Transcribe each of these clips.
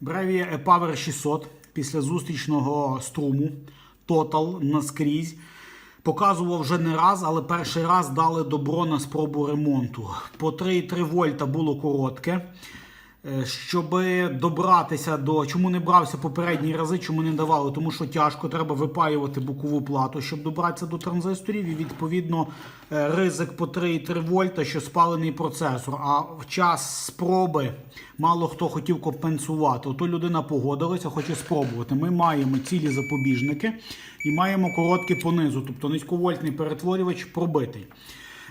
Brevia E-Power 600 після зустрічного струму Total наскрізь. Показував вже не раз, але перший раз дали добро на спробу ремонту. По 3,3 вольта було коротке. Е, Щоб добратися до чому не брався попередні рази, чому не давали, тому що тяжко, треба випаювати бокову плату, щоб добратися до транзисторів. І відповідно е, ризик по 3,3 вольта, що спалений процесор. А в час спроби мало хто хотів компенсувати. Ото людина погодилася, хоче спробувати. Ми маємо цілі запобіжники і маємо короткі понизу, тобто низьковольтний перетворювач пробитий.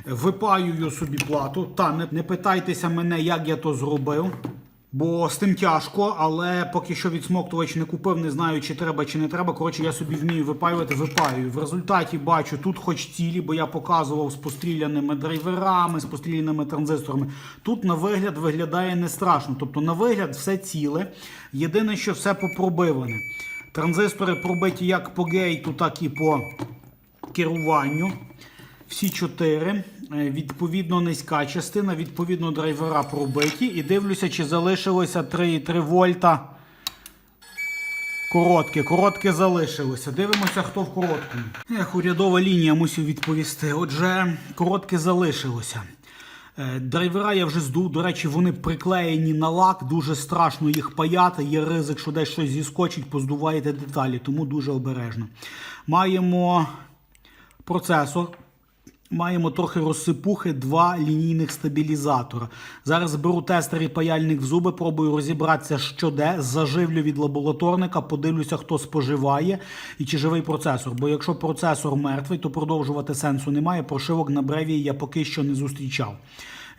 Випаюю собі плату. Та не, не питайтеся мене, як я то зробив. Бо з тим тяжко, але поки що відсмоктувач не купив, не знаю, чи треба, чи не треба. Коротше, я собі вмію випаювати, випаюю. В результаті бачу тут хоч цілі, бо я показував з постріляними драйверами, з постріляними транзисторами. Тут на вигляд виглядає не страшно. Тобто на вигляд все ціле. Єдине, що все попробиване. Транзистори пробиті як по гейту, так і по керуванню. Всі чотири. Е, Відповідно, низька частина, відповідно, драйвера пробиті. І дивлюся, чи залишилося 3,3 вольта. Коротке, коротке залишилося. Дивимося, хто в короткому. Ех, урядова лінія мусив відповісти. Отже, коротке залишилося. Е, Драйвера я вже здув. До речі, вони приклеєні на лак. Дуже страшно їх паяти. Є ризик, що десь щось зіскочить, поздуваєте деталі, тому дуже обережно. Маємо процесор. Маємо трохи розсипухи, два лінійних стабілізатора. Зараз беру тестер і паяльник в зуби, пробую розібратися, що де, заживлю від лабораторника, подивлюся, хто споживає і чи живий процесор. Бо якщо процесор мертвий, то продовжувати сенсу немає. Прошивок на бреві я поки що не зустрічав.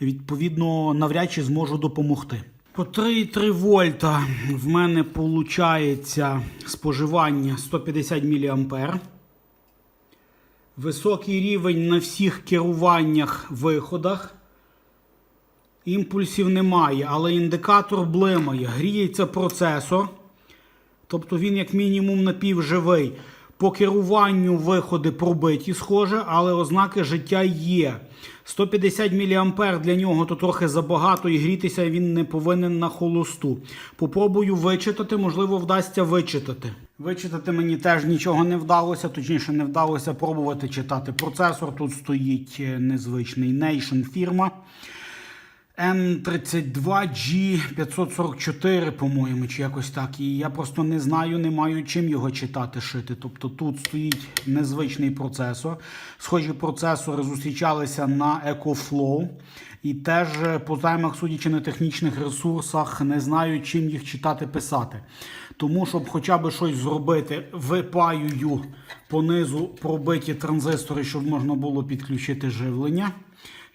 Відповідно, навряд чи зможу допомогти. По 3,3 вольта в мене виходить споживання 150 мА. Високий рівень на всіх керуваннях виходах. Імпульсів немає, але індикатор блимає. Гріється процесор. Тобто він, як мінімум, напівживий. По керуванню виходи пробиті, схоже, але ознаки життя є. 150 мА для нього то трохи забагато і грітися він не повинен на холосту. Попробую вичитати, можливо, вдасться вичитати. Вичитати мені теж нічого не вдалося, точніше, не вдалося пробувати читати. Процесор тут стоїть е, незвичний Nation фірма. N32G544, по-моєму, чи якось так. І я просто не знаю, не маю чим його читати, шити. Тобто тут стоїть незвичний процесор. Схожі процесори зустрічалися на EcoFlow. І теж е, по займах, судячи на технічних ресурсах, не знаю, чим їх читати, писати. Тому, щоб хоча б щось зробити, випаюю понизу пробиті транзистори, щоб можна було підключити живлення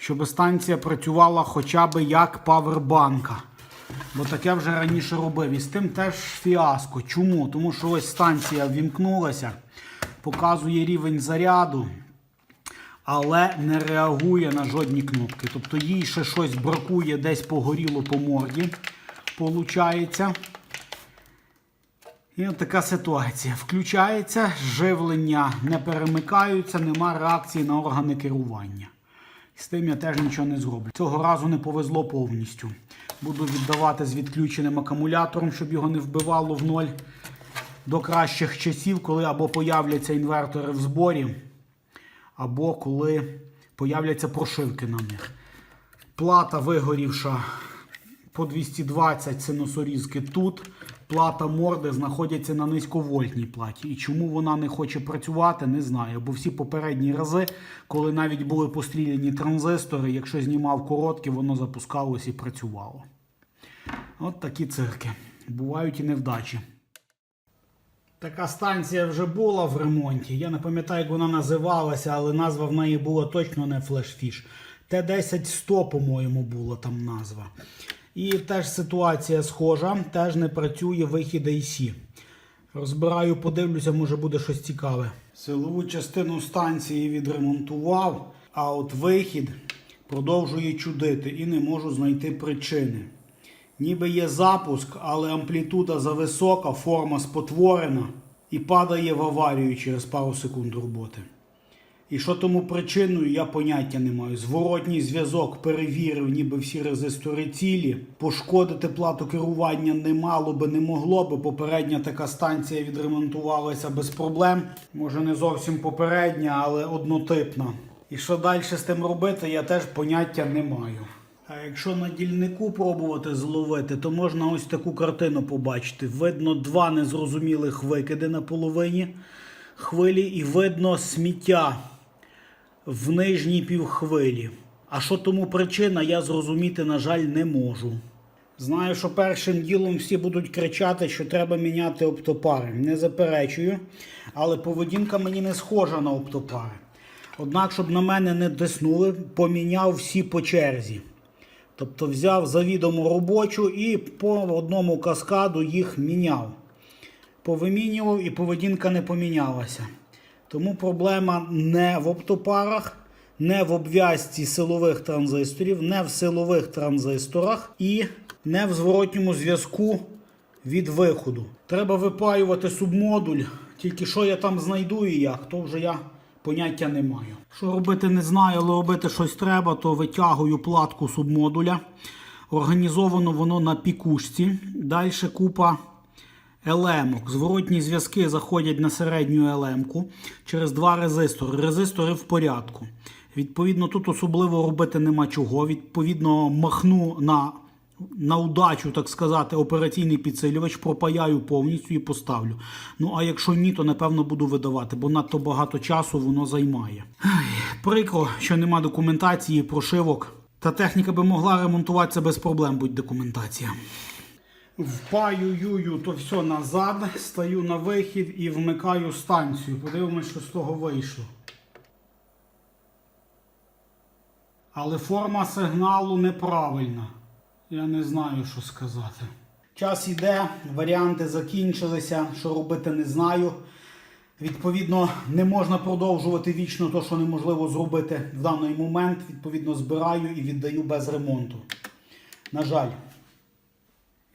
щоб станція працювала хоча б як павербанка. Бо таке вже раніше робив. І з тим теж фіаско. Чому? Тому що ось станція вімкнулася, показує рівень заряду, але не реагує на жодні кнопки. Тобто їй ще щось бракує, десь погоріло по морді. Получається. І от така ситуація. Включається, живлення не перемикаються, нема реакції на органи керування. З тим я теж нічого не зроблю. Цього разу не повезло повністю. Буду віддавати з відключеним акумулятором, щоб його не вбивало в ноль до кращих часів, коли або появляться інвертори в зборі, або коли появляться прошивки на них. Плата вигорівша по 220 синусорізки тут. Плата морди знаходяться на низьковольтній платі. І чому вона не хоче працювати, не знаю. Бо всі попередні рази, коли навіть були постріляні транзистори, якщо знімав короткі, воно запускалось і працювало. От такі цирки. Бувають і невдачі. Така станція вже була в ремонті. Я не пам'ятаю, як вона називалася, але назва в неї була точно не флешфіш. Т-10-100, по-моєму, була там назва. І теж ситуація схожа, теж не працює вихід AC. Розбираю, подивлюся, може буде щось цікаве. Силову частину станції відремонтував, а от вихід продовжує чудити і не можу знайти причини. Ніби є запуск, але амплітуда зависока, форма спотворена і падає в аварію через пару секунд роботи. І що тому причиною, я поняття не маю. Зворотній зв'язок перевірив, ніби всі резистори цілі. Пошкодити плату керування не мало би, не могло би. Попередня така станція відремонтувалася без проблем. Може не зовсім попередня, але однотипна. І що далі з тим робити, я теж поняття не маю. А якщо на дільнику пробувати зловити, то можна ось таку картину побачити. Видно два незрозумілих викиди на половині хвилі, і видно сміття в нижній півхвилі. А що тому причина, я зрозуміти, на жаль, не можу. Знаю, що першим ділом всі будуть кричати, що треба міняти оптопари. Не заперечую, але поведінка мені не схожа на оптопари. Однак, щоб на мене не тиснули, поміняв всі по черзі. Тобто взяв завідомо робочу і по одному каскаду їх міняв. Повимінював і поведінка не помінялася. Тому проблема не в оптопарах, не в обв'язці силових транзисторів, не в силових транзисторах і не в зворотньому зв'язку від виходу. Треба випаювати субмодуль. Тільки що я там знайду і як, то вже я поняття не маю. Що робити не знаю, але робити щось треба, то витягую платку субмодуля. Організовано воно на пікушці. Далі купа елемок. Зворотні зв'язки заходять на середню елемку через два резистори. Резистори в порядку. Відповідно, тут особливо робити нема чого. Відповідно, махну на, на удачу, так сказати, операційний підсилювач, пропаяю повністю і поставлю. Ну а якщо ні, то напевно буду видавати, бо надто багато часу воно займає. Ай, прикро, що нема документації, прошивок. Та техніка би могла ремонтуватися без проблем, будь документація. Впаюю то все назад, стаю на вихід і вмикаю станцію. Подивимось, що з того вийшло. Але форма сигналу неправильна. Я не знаю, що сказати. Час іде, варіанти закінчилися. Що робити, не знаю. Відповідно, не можна продовжувати вічно те, що неможливо зробити в даний момент. Відповідно, збираю і віддаю без ремонту. На жаль.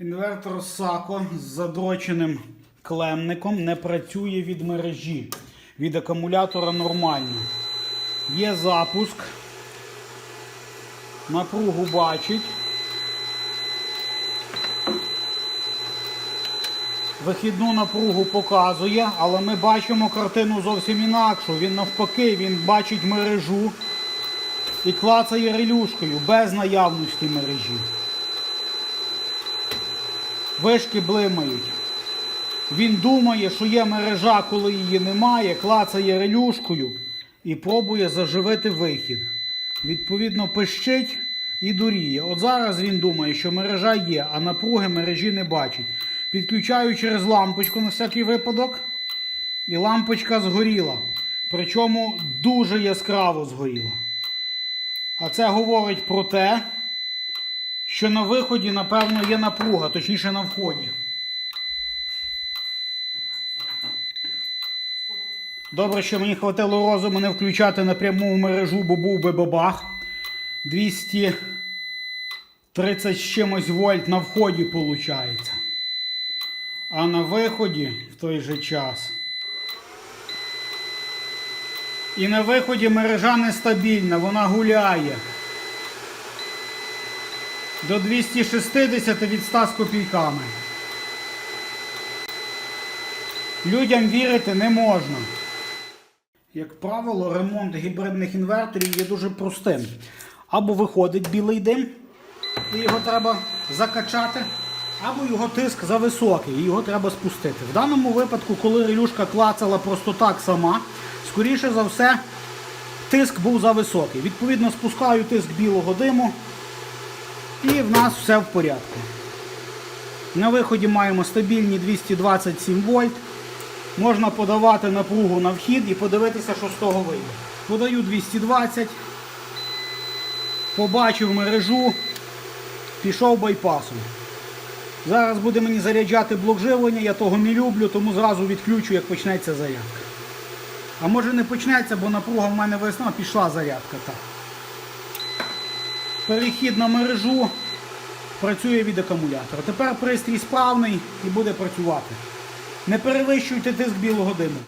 Інвертор САКО з задроченим клемником не працює від мережі. Від акумулятора нормально. Є запуск. Напругу бачить. Вихідну напругу показує, але ми бачимо картину зовсім інакшу. Він навпаки, він бачить мережу і клацає релюшкою без наявності мережі. Вишки блимають. Він думає, що є мережа, коли її немає, клацає релюшкою і пробує заживити вихід. Відповідно, пищить і дуріє. От зараз він думає, що мережа є, а напруги мережі не бачить. Підключаю через лампочку на всякий випадок, і лампочка згоріла. Причому дуже яскраво згоріла. А це говорить про те, що на виході, напевно, є напруга, точніше на вході. Добре, що мені хватило розуму не включати напряму в мережу, бо був би бабах. 230 з чимось вольт на вході виходить. А на виході в той же час. І на виході мережа нестабільна, вона гуляє. До 260 від 100 з копійками. Людям вірити не можна. Як правило, ремонт гібридних інверторів є дуже простим. Або виходить білий дим, і його треба закачати, або його тиск зависокий, і його треба спустити. В даному випадку, коли релюшка клацала просто так сама, скоріше за все, тиск був зависокий. Відповідно, спускаю тиск білого диму, і в нас все в порядку. На виході маємо стабільні 227 вольт. Можна подавати напругу на вхід і подивитися, що з того вийде. Подаю 220, побачив мережу, пішов байпасом. Зараз буде мені заряджати блок живлення, я того не люблю, тому зразу відключу, як почнеться зарядка. А може не почнеться, бо напруга в мене весна, пішла зарядка. так. Перехід на мережу працює від акумулятора. Тепер пристрій справний і буде працювати. Не перевищуйте тиск білого диму.